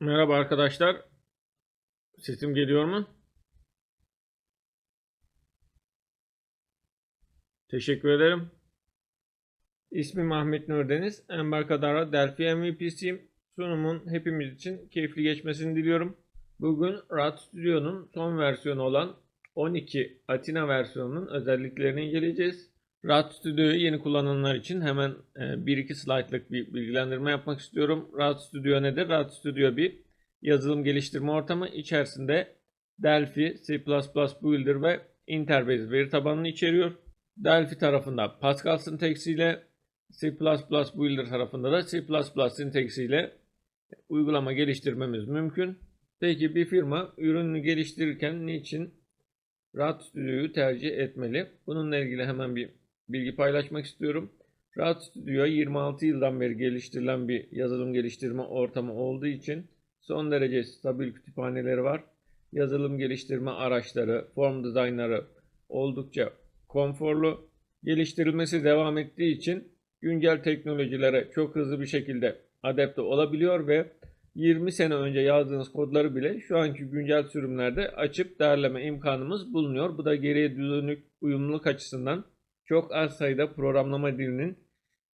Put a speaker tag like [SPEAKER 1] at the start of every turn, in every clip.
[SPEAKER 1] Merhaba arkadaşlar. Sesim geliyor mu? Teşekkür ederim. İsmim Ahmet Nurdeniz. Embarkadara Delphi MVP'siyim. Sunumun hepimiz için keyifli geçmesini diliyorum. Bugün RAD Studio'nun son versiyonu olan 12 Atina versiyonunun özelliklerini inceleyeceğiz. RAD Studio'yu yeni kullananlar için hemen e, 1-2 slaytlık bir bilgilendirme yapmak istiyorum. RAD Studio nedir? RAD Studio bir yazılım geliştirme ortamı içerisinde Delphi, C++ Builder ve Interbase veri tabanını içeriyor. Delphi tarafında Pascal sintaksiyle C++ Builder tarafında da C++ sintaksiyle uygulama geliştirmemiz mümkün. Peki bir firma ürününü geliştirirken niçin RAD Studio'yu tercih etmeli? Bununla ilgili hemen bir bilgi paylaşmak istiyorum. RAD Studio 26 yıldan beri geliştirilen bir yazılım geliştirme ortamı olduğu için son derece stabil kütüphaneleri var. Yazılım geliştirme araçları, form designları oldukça konforlu. Geliştirilmesi devam ettiği için güncel teknolojilere çok hızlı bir şekilde adapte olabiliyor ve 20 sene önce yazdığınız kodları bile şu anki güncel sürümlerde açıp derleme imkanımız bulunuyor. Bu da geriye dönük uyumluluk açısından çok az sayıda programlama dilinin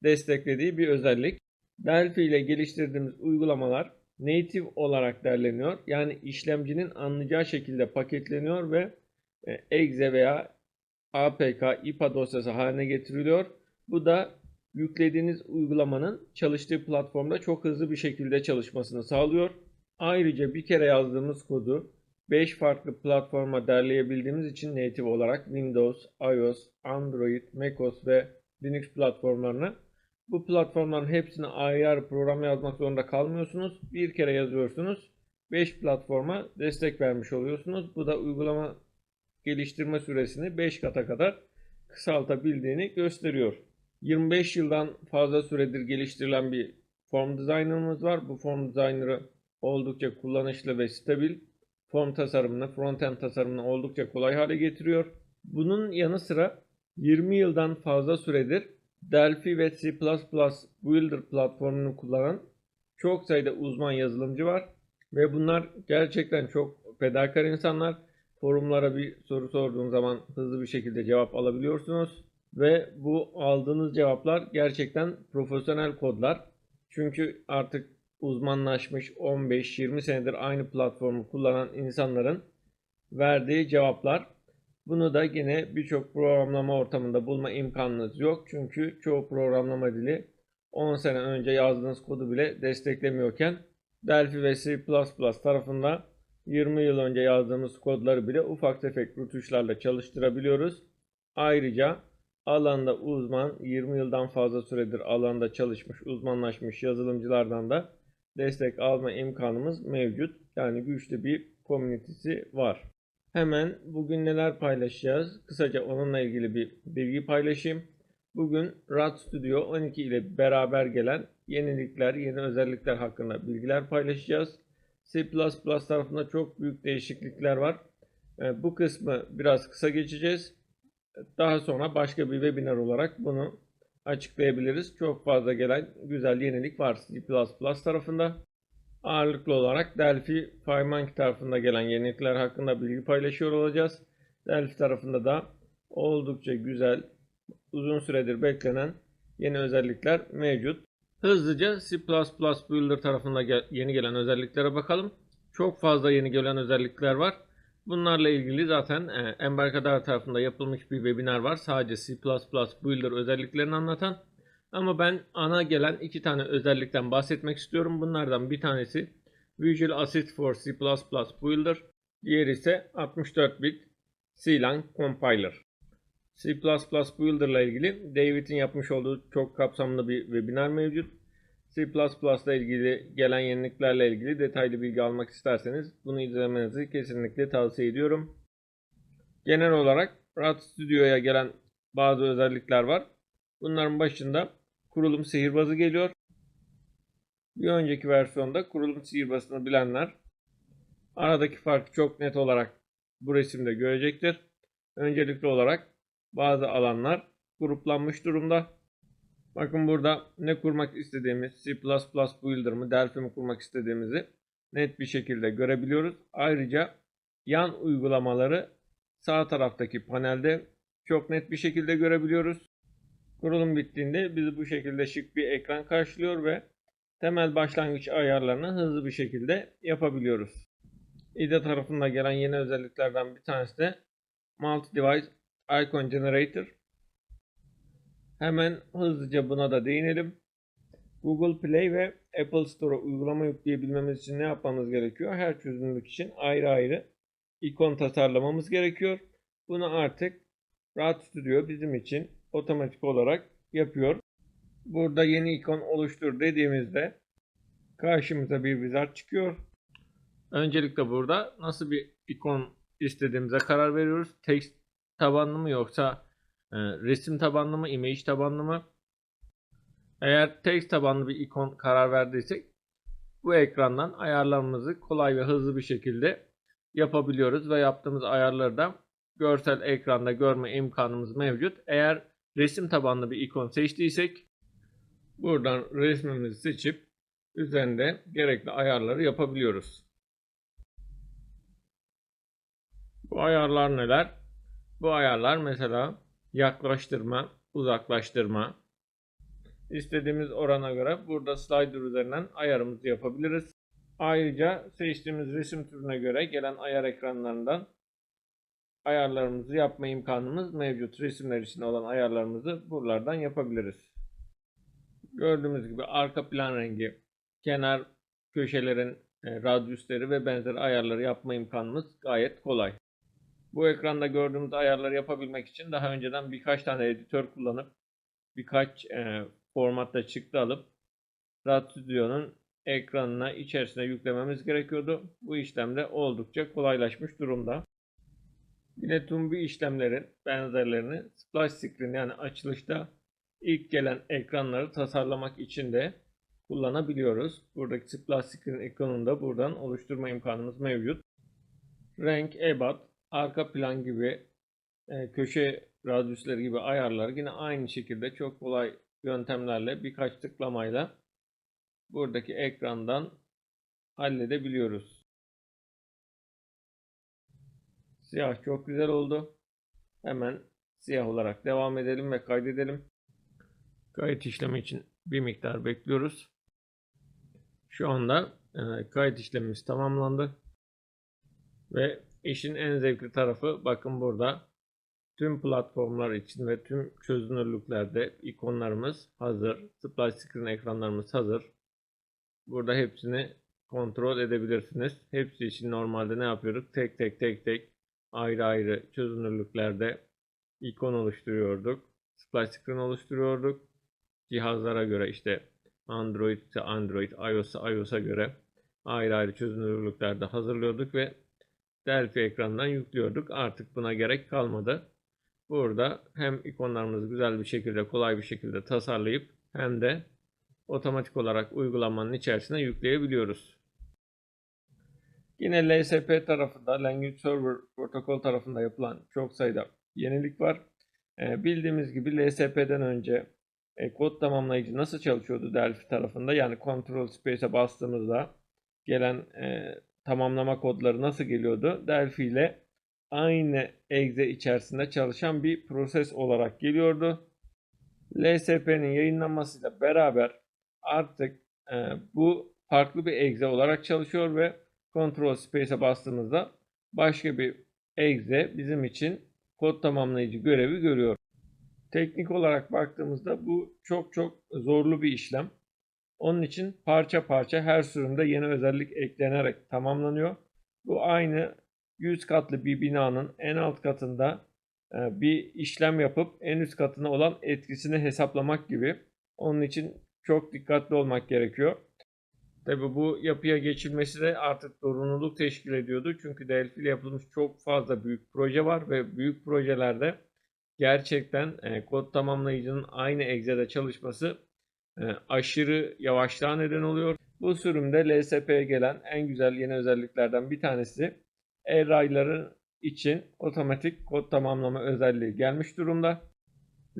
[SPEAKER 1] desteklediği bir özellik. Delphi ile geliştirdiğimiz uygulamalar native olarak derleniyor. Yani işlemcinin anlayacağı şekilde paketleniyor ve e, exe veya APK, IPA dosyası haline getiriliyor. Bu da yüklediğiniz uygulamanın çalıştığı platformda çok hızlı bir şekilde çalışmasını sağlıyor. Ayrıca bir kere yazdığımız kodu 5 farklı platforma derleyebildiğimiz için native olarak Windows, iOS, Android, macOS ve Linux platformlarına bu platformların hepsine ayrı ayrı program yazmak zorunda kalmıyorsunuz. Bir kere yazıyorsunuz. 5 platforma destek vermiş oluyorsunuz. Bu da uygulama geliştirme süresini 5 kata kadar kısaltabildiğini gösteriyor. 25 yıldan fazla süredir geliştirilen bir form designer'ımız var. Bu form designer'ı oldukça kullanışlı ve stabil. Form tasarımını, frontend tasarımını oldukça kolay hale getiriyor. Bunun yanı sıra 20 yıldan fazla süredir Delphi ve C++ Builder platformunu kullanan çok sayıda uzman yazılımcı var. Ve bunlar gerçekten çok fedakar insanlar. Forumlara bir soru sorduğun zaman hızlı bir şekilde cevap alabiliyorsunuz. Ve bu aldığınız cevaplar gerçekten profesyonel kodlar. Çünkü artık uzmanlaşmış 15-20 senedir aynı platformu kullanan insanların verdiği cevaplar. Bunu da yine birçok programlama ortamında bulma imkanınız yok. Çünkü çoğu programlama dili 10 sene önce yazdığınız kodu bile desteklemiyorken Delphi ve C++ tarafında 20 yıl önce yazdığımız kodları bile ufak tefek rutuşlarla çalıştırabiliyoruz. Ayrıca alanda uzman 20 yıldan fazla süredir alanda çalışmış uzmanlaşmış yazılımcılardan da destek alma imkanımız mevcut. Yani güçlü bir komünitesi var. Hemen bugün neler paylaşacağız? Kısaca onunla ilgili bir bilgi paylaşayım. Bugün RAD Studio 12 ile beraber gelen yenilikler, yeni özellikler hakkında bilgiler paylaşacağız. C++ tarafında çok büyük değişiklikler var. E, Bu kısmı biraz kısa geçeceğiz. Daha sonra başka bir webinar olarak bunu açıklayabiliriz. Çok fazla gelen güzel yenilik var C++ tarafında. Ağırlıklı olarak Delphi FireMonkey tarafında gelen yenilikler hakkında bilgi paylaşıyor olacağız. Delphi tarafında da oldukça güzel, uzun süredir beklenen yeni özellikler mevcut. Hızlıca C++ Builder tarafında gel- yeni gelen özelliklere bakalım. Çok fazla yeni gelen özellikler var. Bunlarla ilgili zaten e, Embarcadar tarafında yapılmış bir webinar var. Sadece C++ Builder özelliklerini anlatan. Ama ben ana gelen iki tane özellikten bahsetmek istiyorum. Bunlardan bir tanesi Visual Assist for C++ Builder. Diğeri ise 64 bit C-Lang Compiler. C++ Builder ile ilgili David'in yapmış olduğu çok kapsamlı bir webinar mevcut. C++ ile ilgili gelen yeniliklerle ilgili detaylı bilgi almak isterseniz bunu izlemenizi kesinlikle tavsiye ediyorum. Genel olarak RAD Studio'ya gelen bazı özellikler var. Bunların başında kurulum sihirbazı geliyor. Bir önceki versiyonda kurulum sihirbazını bilenler aradaki farkı çok net olarak bu resimde görecektir. Öncelikli olarak bazı alanlar gruplanmış durumda. Bakın burada ne kurmak istediğimiz, C++ Builder mı, Delphi mi kurmak istediğimizi net bir şekilde görebiliyoruz. Ayrıca yan uygulamaları sağ taraftaki panelde çok net bir şekilde görebiliyoruz. Kurulum bittiğinde bizi bu şekilde şık bir ekran karşılıyor ve temel başlangıç ayarlarını hızlı bir şekilde yapabiliyoruz. IDE tarafında gelen yeni özelliklerden bir tanesi de Multi Device Icon Generator. Hemen hızlıca buna da değinelim. Google Play ve Apple Store'a uygulama yükleyebilmemiz için ne yapmamız gerekiyor? Her çözünürlük için ayrı ayrı ikon tasarlamamız gerekiyor. Bunu artık Rahat Studio bizim için otomatik olarak yapıyor. Burada yeni ikon oluştur dediğimizde karşımıza bir wizard çıkıyor. Öncelikle burada nasıl bir ikon istediğimize karar veriyoruz. Text tabanlı mı yoksa resim tabanlı mı, image tabanlı mı? Eğer text tabanlı bir ikon karar verdiysek bu ekrandan ayarlarımızı kolay ve hızlı bir şekilde yapabiliyoruz ve yaptığımız ayarları da görsel ekranda görme imkanımız mevcut. Eğer resim tabanlı bir ikon seçtiysek buradan resmimizi seçip üzerinde gerekli ayarları yapabiliyoruz. Bu ayarlar neler? Bu ayarlar mesela yaklaştırma, uzaklaştırma. İstediğimiz orana göre burada slider üzerinden ayarımızı yapabiliriz. Ayrıca seçtiğimiz resim türüne göre gelen ayar ekranlarından ayarlarımızı yapma imkanımız mevcut. Resimler için olan ayarlarımızı buralardan yapabiliriz. Gördüğümüz gibi arka plan rengi, kenar köşelerin e, radyüsleri ve benzeri ayarları yapma imkanımız gayet kolay. Bu ekranda gördüğümüz ayarları yapabilmek için daha önceden birkaç tane editör kullanıp birkaç e, formatta çıktı alıp Rad Studio'nun ekranına içerisine yüklememiz gerekiyordu. Bu işlemde oldukça kolaylaşmış durumda. Yine tüm bu işlemlerin benzerlerini splash screen yani açılışta ilk gelen ekranları tasarlamak için de kullanabiliyoruz. Buradaki splash screen ekranını da buradan oluşturma imkanımız mevcut. Renk, ebat, arka plan gibi e, köşe radyüsleri gibi ayarlar yine aynı şekilde çok kolay yöntemlerle birkaç tıklamayla buradaki ekrandan halledebiliyoruz. Siyah çok güzel oldu. Hemen siyah olarak devam edelim ve kaydedelim. Kayıt işlemi için bir miktar bekliyoruz. Şu anda e, kayıt işlemimiz tamamlandı. Ve işin en zevkli tarafı bakın burada tüm platformlar için ve tüm çözünürlüklerde ikonlarımız hazır. Splash screen ekranlarımız hazır. Burada hepsini kontrol edebilirsiniz. Hepsi için normalde ne yapıyorduk? Tek tek tek tek ayrı ayrı çözünürlüklerde ikon oluşturuyorduk. Splash screen oluşturuyorduk. Cihazlara göre işte Android ise Android, iOS ise iOS'a göre ayrı ayrı çözünürlüklerde hazırlıyorduk ve Delphi ekrandan yüklüyorduk. Artık buna gerek kalmadı. Burada hem ikonlarımızı güzel bir şekilde, kolay bir şekilde tasarlayıp hem de otomatik olarak uygulamanın içerisine yükleyebiliyoruz. Yine LSP tarafında, Language Server Protokol tarafında yapılan çok sayıda yenilik var. Ee, bildiğimiz gibi LSP'den önce e, kod tamamlayıcı nasıl çalışıyordu Delphi tarafında? Yani Control Space'e bastığımızda gelen e, tamamlama kodları nasıl geliyordu? Delphi ile aynı exe içerisinde çalışan bir proses olarak geliyordu. LSP'nin yayınlanmasıyla beraber artık e, bu farklı bir exe olarak çalışıyor ve Ctrl Space'e bastığımızda başka bir exe bizim için kod tamamlayıcı görevi görüyor. Teknik olarak baktığımızda bu çok çok zorlu bir işlem. Onun için parça parça her sürümde yeni özellik eklenerek tamamlanıyor. Bu aynı 100 katlı bir binanın en alt katında e, bir işlem yapıp en üst katına olan etkisini hesaplamak gibi. Onun için çok dikkatli olmak gerekiyor. Tabi bu yapıya geçilmesi de artık zorunluluk teşkil ediyordu. Çünkü Delphi ile yapılmış çok fazla büyük proje var ve büyük projelerde gerçekten e, kod tamamlayıcının aynı egzede çalışması aşırı yavaşlığa neden oluyor. Bu sürümde LSP'ye gelen en güzel yeni özelliklerden bir tanesi e-rayları için otomatik kod tamamlama özelliği gelmiş durumda.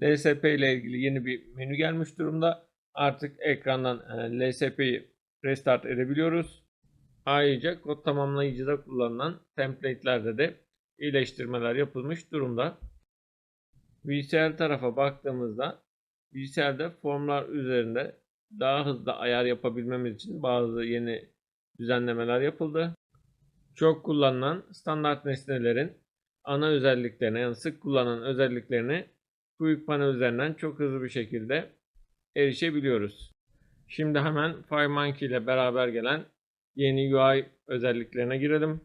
[SPEAKER 1] LSP ile ilgili yeni bir menü gelmiş durumda. Artık ekrandan e, LSP'yi restart edebiliyoruz. Ayrıca kod tamamlayıcıda kullanılan template'lerde de iyileştirmeler yapılmış durumda. VCR tarafa baktığımızda VCR'de formlar üzerinde daha hızlı ayar yapabilmemiz için bazı yeni düzenlemeler yapıldı. Çok kullanılan standart nesnelerin ana özelliklerine yani sık kullanılan özelliklerini Quick Panel üzerinden çok hızlı bir şekilde erişebiliyoruz. Şimdi hemen FireMonkey ile beraber gelen yeni UI özelliklerine girelim.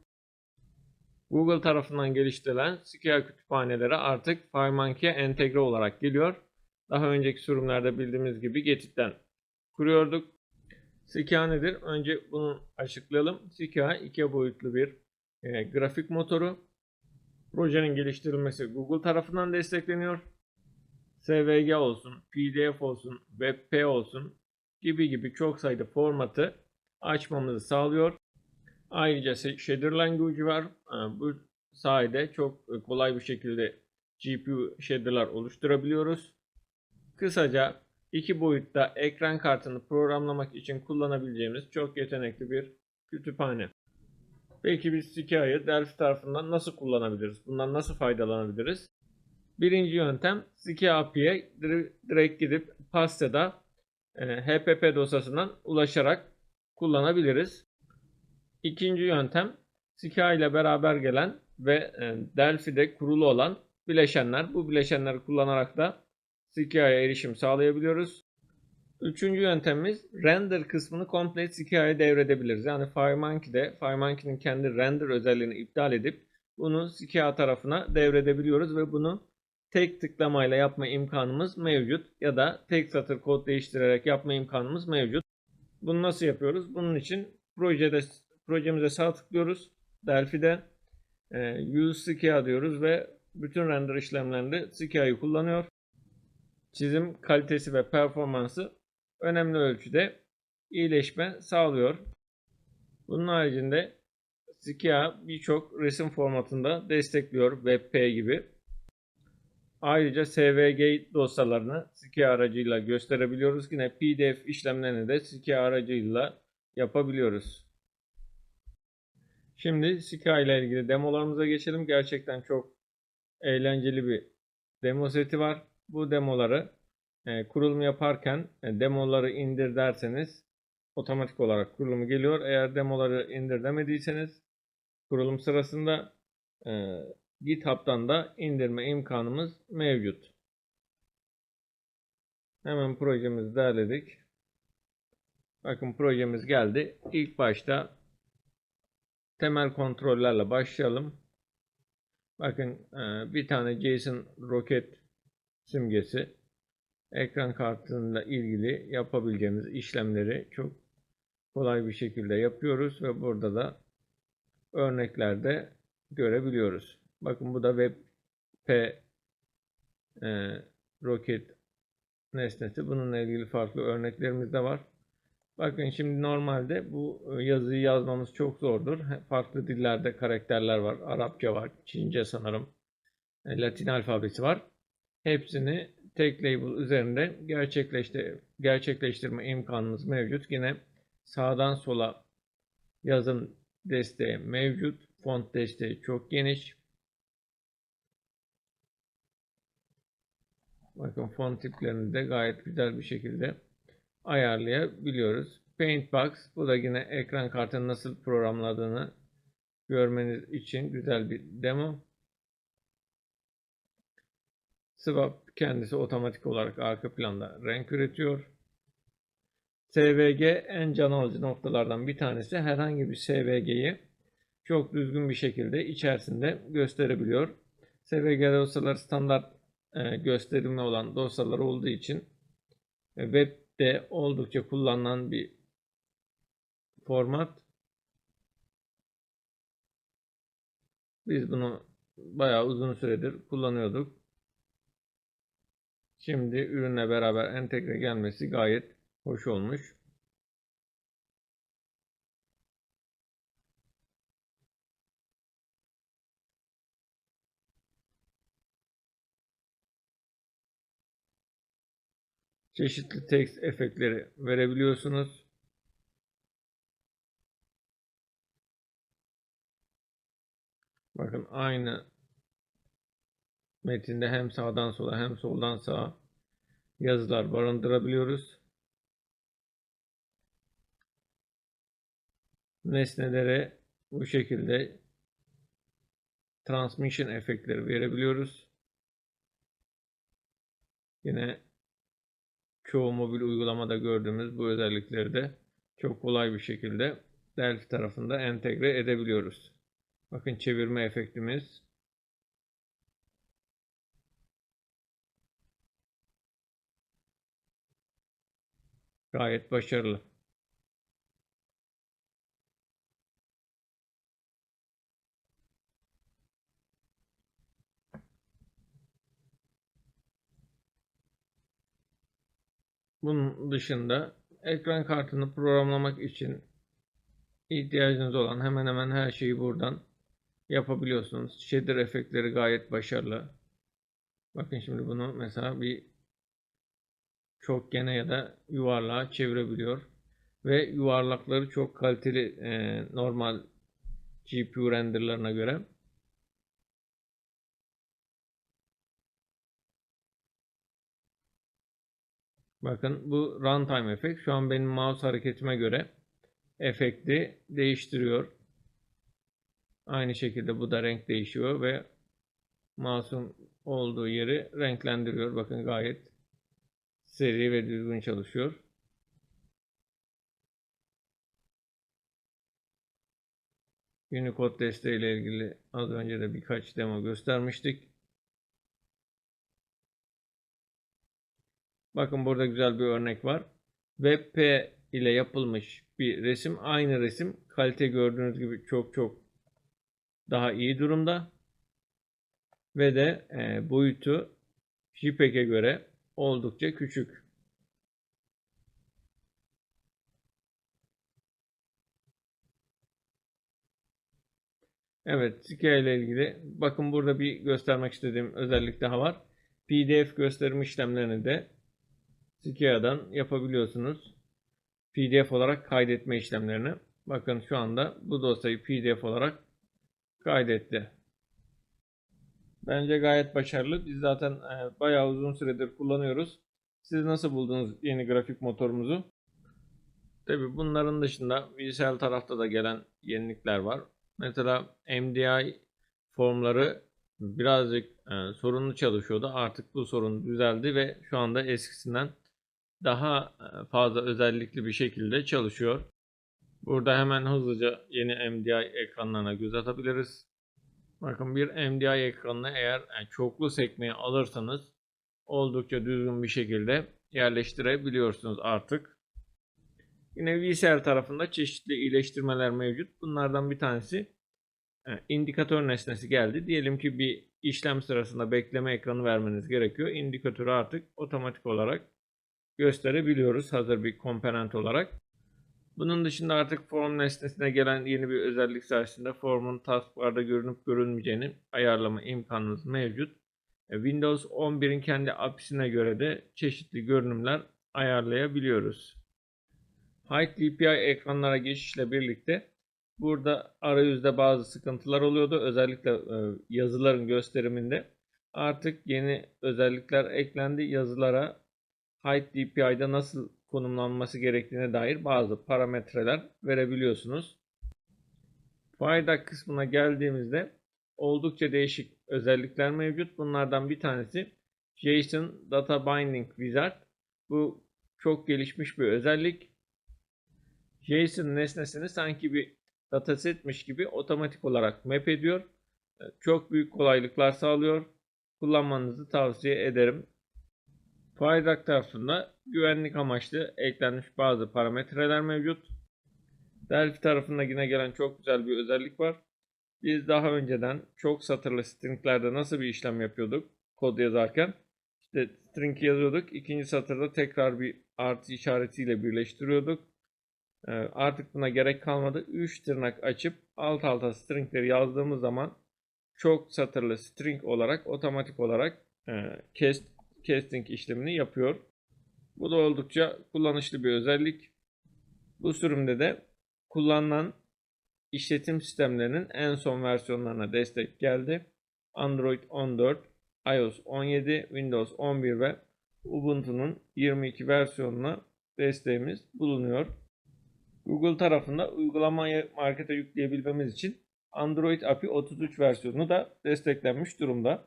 [SPEAKER 1] Google tarafından geliştirilen Skia kütüphaneleri artık FireMonkey'e entegre olarak geliyor. Daha önceki sürümlerde bildiğimiz gibi Getit'ten kuruyorduk. Skia nedir? Önce bunu açıklayalım. Skia iki boyutlu bir e, grafik motoru. Projenin geliştirilmesi Google tarafından destekleniyor. SVG olsun, PDF olsun, WebP olsun gibi gibi çok sayıda formatı açmamızı sağlıyor. Ayrıca shader language var. E, Bu sayede çok kolay bir şekilde GPU shader'lar oluşturabiliyoruz. Kısaca iki boyutta ekran kartını programlamak için kullanabileceğimiz çok yetenekli bir kütüphane. Peki biz Sikia'yı Delphi tarafından nasıl kullanabiliriz? Bundan nasıl faydalanabiliriz? Birinci yöntem Sikia API'ye direkt gidip Pasta'da e, HPP dosyasından ulaşarak kullanabiliriz. İkinci yöntem Sikia ile beraber gelen ve e, Delphi'de kurulu olan bileşenler. Bu bileşenleri kullanarak da Sikia'ya erişim sağlayabiliyoruz. Üçüncü yöntemimiz render kısmını komple Sikia'ya devredebiliriz. Yani FireMonkey'de FireMonkey'nin kendi render özelliğini iptal edip bunu Sikia tarafına devredebiliyoruz ve bunu tek tıklamayla yapma imkanımız mevcut ya da tek satır kod değiştirerek yapma imkanımız mevcut. Bunu nasıl yapıyoruz? Bunun için projede projemize sağ tıklıyoruz. Delphi'de e, use Sikia diyoruz ve bütün render işlemlerinde Sikia'yı kullanıyor. Çizim kalitesi ve performansı önemli ölçüde iyileşme sağlıyor. Bunun haricinde Skia birçok resim formatında destekliyor WebP gibi. Ayrıca SVG dosyalarını Skia aracıyla gösterebiliyoruz. Yine PDF işlemlerini de Skia aracıyla yapabiliyoruz. Şimdi Sika ile ilgili demolarımıza geçelim. Gerçekten çok eğlenceli bir demo seti var. Bu demoları e, kurulum yaparken e, demoları indir derseniz otomatik olarak kurulumu geliyor. Eğer demoları indir demediyseniz kurulum sırasında e, GitHub'dan da indirme imkanımız mevcut. Hemen projemizi derledik. Bakın projemiz geldi. İlk başta temel kontrollerle başlayalım. Bakın e, bir tane JSON roket simgesi ekran kartıyla ilgili yapabileceğimiz işlemleri çok kolay bir şekilde yapıyoruz ve burada da örneklerde görebiliyoruz. Bakın bu da WebP e, roket nesnesi. Bununla ilgili farklı örneklerimiz de var. Bakın şimdi normalde bu yazıyı yazmamız çok zordur. Farklı dillerde karakterler var. Arapça var, Çince sanırım. E, Latin alfabesi var. Hepsini tek label üzerinde gerçekleştir gerçekleştirme imkanımız mevcut. Yine sağdan sola yazım desteği mevcut. Font desteği çok geniş. Bakın font tiplerini de gayet güzel bir şekilde ayarlayabiliyoruz. Paintbox bu da yine ekran kartını nasıl programladığını görmeniz için güzel bir demo. Swap kendisi otomatik olarak arka planda renk üretiyor. SVG en can alıcı noktalardan bir tanesi herhangi bir SVG'yi çok düzgün bir şekilde içerisinde gösterebiliyor. SVG dosyalar standart e, gösterimli olan dosyalar olduğu için e, webde oldukça kullanılan bir format. Biz bunu bayağı uzun süredir kullanıyorduk. Şimdi ürünle beraber entegre gelmesi gayet hoş olmuş. Çeşitli text efektleri verebiliyorsunuz. Bakın aynı metinde hem sağdan sola hem soldan sağa yazılar barındırabiliyoruz. Nesnelere bu şekilde transmission efektleri verebiliyoruz. Yine çoğu mobil uygulamada gördüğümüz bu özellikleri de çok kolay bir şekilde Delphi tarafında entegre edebiliyoruz. Bakın çevirme efektimiz gayet başarılı. Bunun dışında ekran kartını programlamak için ihtiyacınız olan hemen hemen her şeyi buradan yapabiliyorsunuz. Shader efektleri gayet başarılı. Bakın şimdi bunu mesela bir çokgene ya da yuvarlığa çevirebiliyor. Ve yuvarlakları çok kaliteli e, normal GPU renderlarına göre. Bakın bu runtime efekt. Şu an benim mouse hareketime göre efekti değiştiriyor. Aynı şekilde bu da renk değişiyor ve mouse'un olduğu yeri renklendiriyor. Bakın gayet seri ve düzgün çalışıyor. Unicode desteğiyle ilgili az önce de birkaç demo göstermiştik. Bakın burada güzel bir örnek var. WebP ile yapılmış bir resim. Aynı resim. Kalite gördüğünüz gibi çok çok daha iyi durumda. Ve de e, boyutu JPEG'e göre oldukça küçük. Evet, Sika ile ilgili bakın burada bir göstermek istediğim özellik daha var. PDF gösterim işlemlerini de Sika'dan yapabiliyorsunuz. PDF olarak kaydetme işlemlerini. Bakın şu anda bu dosyayı PDF olarak kaydetti. Bence gayet başarılı. Biz zaten e, bayağı uzun süredir kullanıyoruz. Siz nasıl buldunuz yeni grafik motorumuzu? Tabi bunların dışında bilgisayar tarafta da gelen yenilikler var. Mesela MDI formları birazcık e, sorunlu çalışıyordu. Artık bu sorun düzeldi ve şu anda eskisinden daha e, fazla özellikli bir şekilde çalışıyor. Burada hemen hızlıca yeni MDI ekranlarına göz atabiliriz. Bakın bir MDI ekranını eğer çoklu sekmeye alırsanız oldukça düzgün bir şekilde yerleştirebiliyorsunuz artık. Yine VCR tarafında çeşitli iyileştirmeler mevcut. Bunlardan bir tanesi e, indikatör nesnesi geldi. Diyelim ki bir işlem sırasında bekleme ekranı vermeniz gerekiyor. İndikatörü artık otomatik olarak gösterebiliyoruz hazır bir komponent olarak. Bunun dışında artık form nesnesine gelen yeni bir özellik sayesinde formun taskbar'da görünüp görünmeyeceğini ayarlama imkanımız mevcut. E, Windows 11'in kendi API'sine göre de çeşitli görünümler ayarlayabiliyoruz. High DPI ekranlara geçişle birlikte burada arayüzde bazı sıkıntılar oluyordu. Özellikle e, yazıların gösteriminde. Artık yeni özellikler eklendi. Yazılara Height DPI'da nasıl konumlanması gerektiğine dair bazı parametreler verebiliyorsunuz. Fayda kısmına geldiğimizde oldukça değişik özellikler mevcut. Bunlardan bir tanesi JSON Data Binding Wizard. Bu çok gelişmiş bir özellik. JSON nesnesini sanki bir datasetmiş gibi otomatik olarak map ediyor. Çok büyük kolaylıklar sağlıyor. Kullanmanızı tavsiye ederim. Fireduck tarafında güvenlik amaçlı eklenmiş bazı parametreler mevcut. Delphi tarafında yine gelen çok güzel bir özellik var. Biz daha önceden çok satırlı stringlerde nasıl bir işlem yapıyorduk kod yazarken? İşte string yazıyorduk. ikinci satırda tekrar bir artı işaretiyle birleştiriyorduk. Ee, artık buna gerek kalmadı. 3 tırnak açıp alt alta stringleri yazdığımız zaman çok satırlı string olarak otomatik olarak e, cast casting işlemini yapıyor. Bu da oldukça kullanışlı bir özellik. Bu sürümde de kullanılan işletim sistemlerinin en son versiyonlarına destek geldi. Android 14, iOS 17, Windows 11 ve Ubuntu'nun 22 versiyonuna desteğimiz bulunuyor. Google tarafında uygulamayı markete yükleyebilmemiz için Android API 33 versiyonu da desteklenmiş durumda.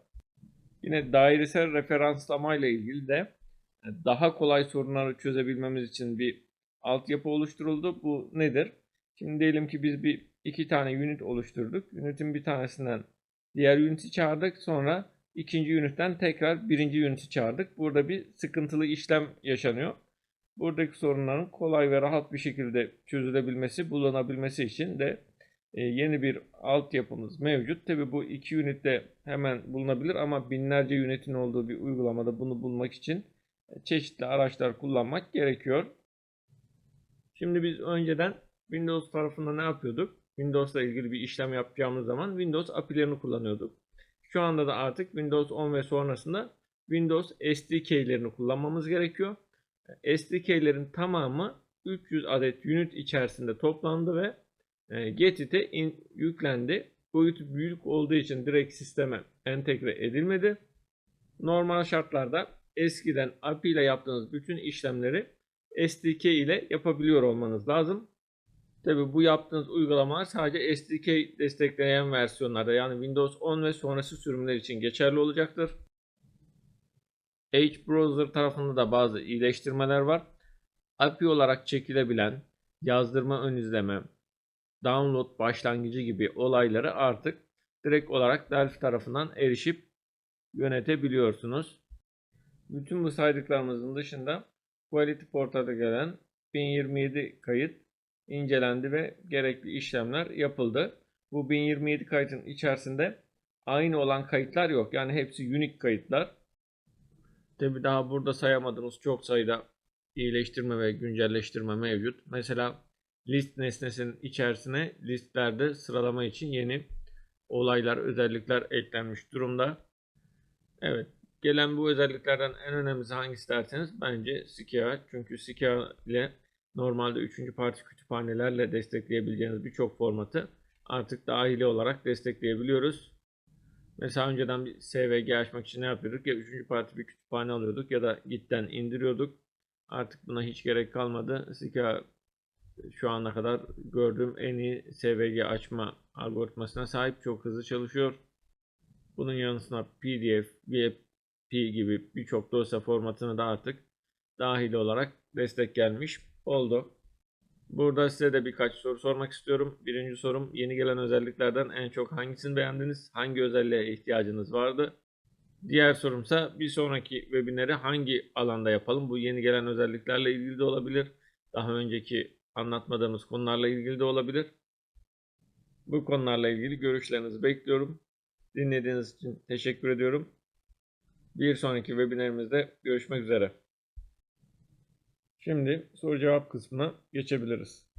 [SPEAKER 1] Yine dairesel referanslama ile ilgili de daha kolay sorunları çözebilmemiz için bir altyapı oluşturuldu. Bu nedir? Şimdi diyelim ki biz bir iki tane unit oluşturduk. Unit'in bir tanesinden diğer unit'i çağırdık. Sonra ikinci unit'ten tekrar birinci unit'i çağırdık. Burada bir sıkıntılı işlem yaşanıyor. Buradaki sorunların kolay ve rahat bir şekilde çözülebilmesi, bulunabilmesi için de e, yeni bir altyapımız mevcut. Tabi bu iki unitte hemen bulunabilir ama binlerce unitin olduğu bir uygulamada bunu bulmak için çeşitli araçlar kullanmak gerekiyor. Şimdi biz önceden Windows tarafında ne yapıyorduk? Windows'la ilgili bir işlem yapacağımız zaman Windows API'lerini kullanıyorduk. Şu anda da artık Windows 10 ve sonrasında Windows SDK'lerini kullanmamız gerekiyor. SDK'lerin tamamı 300 adet unit içerisinde toplandı ve e, Getit'e yüklendi. Boyutu büyük olduğu için direkt sisteme entegre edilmedi. Normal şartlarda eskiden API ile yaptığınız bütün işlemleri SDK ile yapabiliyor olmanız lazım. Tabi bu yaptığınız uygulamalar sadece SDK destekleyen versiyonlarda yani Windows 10 ve sonrası sürümler için geçerli olacaktır. Edge Browser tarafında da bazı iyileştirmeler var. API olarak çekilebilen yazdırma ön izleme, download başlangıcı gibi olayları artık direkt olarak Delphi tarafından erişip yönetebiliyorsunuz. Bütün bu saydıklarımızın dışında Quality Portal'da gelen 1027 kayıt incelendi ve gerekli işlemler yapıldı. Bu 1027 kayıtın içerisinde aynı olan kayıtlar yok. Yani hepsi unique kayıtlar. Tabi daha burada sayamadığımız çok sayıda iyileştirme ve güncelleştirme mevcut. Mesela list nesnesinin içerisine listlerde sıralama için yeni olaylar, özellikler eklenmiş durumda. Evet, gelen bu özelliklerden en önemlisi hangisi derseniz bence Skia. Çünkü Skia ile normalde 3. parti kütüphanelerle destekleyebileceğiniz birçok formatı artık dahili olarak destekleyebiliyoruz. Mesela önceden bir SVG açmak için ne yapıyorduk? Ya 3. parti bir kütüphane alıyorduk ya da Git'ten indiriyorduk. Artık buna hiç gerek kalmadı. Sika şu ana kadar gördüğüm en iyi SVG açma algoritmasına sahip. Çok hızlı çalışıyor. Bunun yanısına PDF, WebP gibi birçok dosya formatını da artık dahil olarak destek gelmiş oldu. Burada size de birkaç soru sormak istiyorum. Birinci sorum yeni gelen özelliklerden en çok hangisini beğendiniz? Hangi özelliğe ihtiyacınız vardı? Diğer sorumsa bir sonraki webineri hangi alanda yapalım? Bu yeni gelen özelliklerle ilgili de olabilir. Daha önceki anlatmadığımız konularla ilgili de olabilir. Bu konularla ilgili görüşlerinizi bekliyorum. Dinlediğiniz için teşekkür ediyorum. Bir sonraki webinarimizde görüşmek üzere. Şimdi soru cevap kısmına geçebiliriz.